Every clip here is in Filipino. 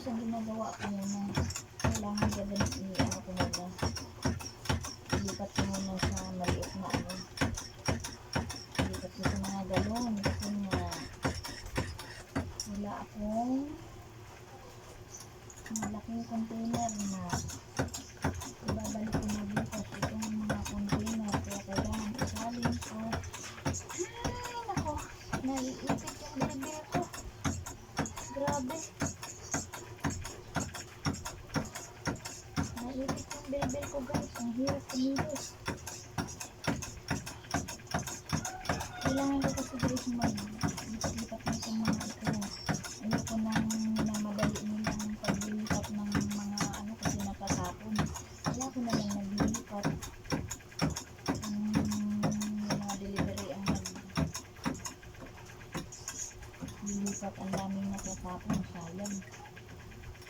guys, ang ginagawa ko yun na kailangan gawin i-ano ko muna. Ilipat ko muna sa maliit na ano. Ilipat ko sa mga galon. Kasi nga, wala akong malaking container na Bibig ko guys. Ang hirap kumilos. Kailangan ko kasi guys mag lipat na itong mga ito. Ayoko nang na madali nilang paglilipat ng mga ano kasi natatapon. Kaya ko na lang naglilipat. Lilipat ang daming natatapon sayang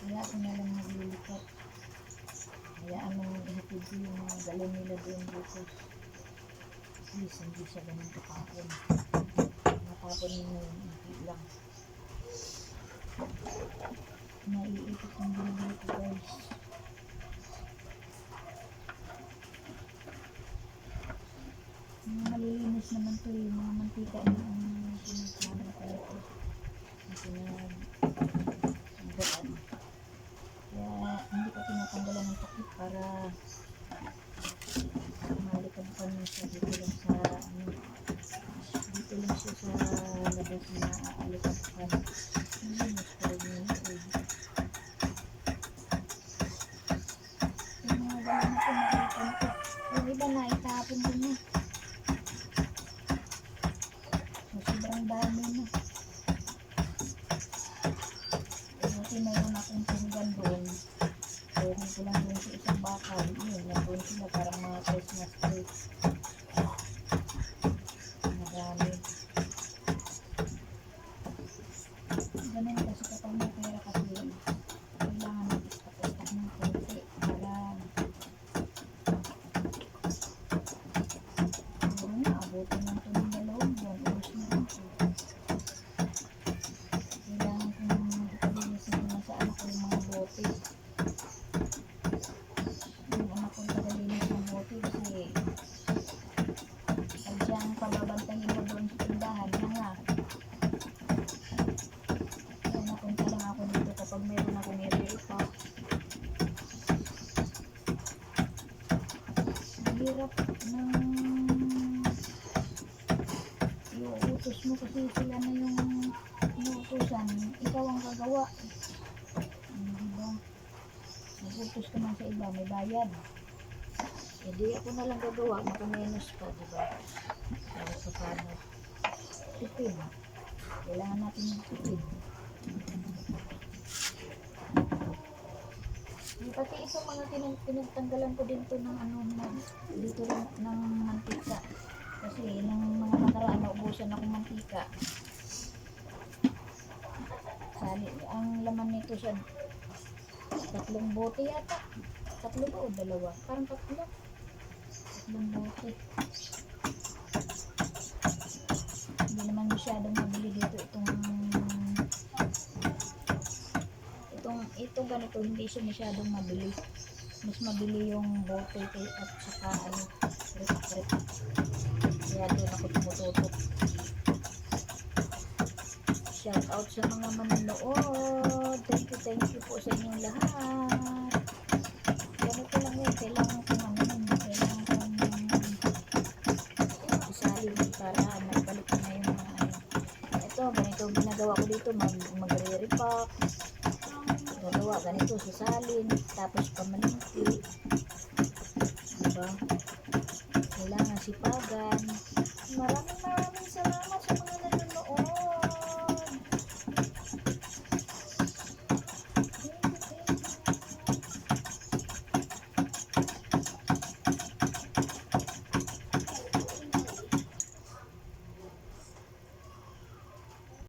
kaya ako na lang kaya anong ihatid yung mga galon nila doon dito. Please hindi siya ganun katapon matapon mo yun hindi lang. Naiipit ang bilbil ko guys. Malilinis naman to yung mga mantika na ang pinagkama ko. Ito na pinag Hanggaan. Kaya hindi ko ng takip para malikad pa niya siya dito lang sa ano, dito lang siya sa labas na aalikad pa. Hindi, mas parang yun. eh. Yung mga ganun ko nakita ko. Yung iba na itapon din na. So, sobrang dami na. Buti mayroon akong tunggan doon. Ewan ko lang doon sa isang bakal. Yun, nandun sila parang mga Christmas tree. Iuutos mo kasi sila na yung inuutosan, ikaw ang gagawa. Hmm, di ba? Nagutos ka man sa iba, may bayad. Eh di ako na lang gagawa, makamenos pa, di ba? Para sa paano. Tipid. Kailangan natin ng tipid. Pati itong mga pinag pinagtanggalan ko din to ng ano na dito rin ng naubusan ako mantika. Sali, ang laman nito siya tatlong bote yata. Tatlo ba o dalawa? Parang tatlo. Tatlong bote. Hindi naman masyadong mabili dito itong itong ito ganito hindi siya masyadong mabili. Mas mabili yung bote kay at saka ano rip-rip. Kaya doon ako tumututok. Shout out sa mga manonood. Thank you, thank you po sa inyong lahat. Ganito lang yun. Kailangan ko ano. Kailangan ko ng isali para magbalik na yung mga ano. Ito, ganito ginagawa ko dito. Mag Magre-repack. Gagawa ganito. Sasalin. Tapos pamaniki. Diba? Kailangan sipagan. Maraming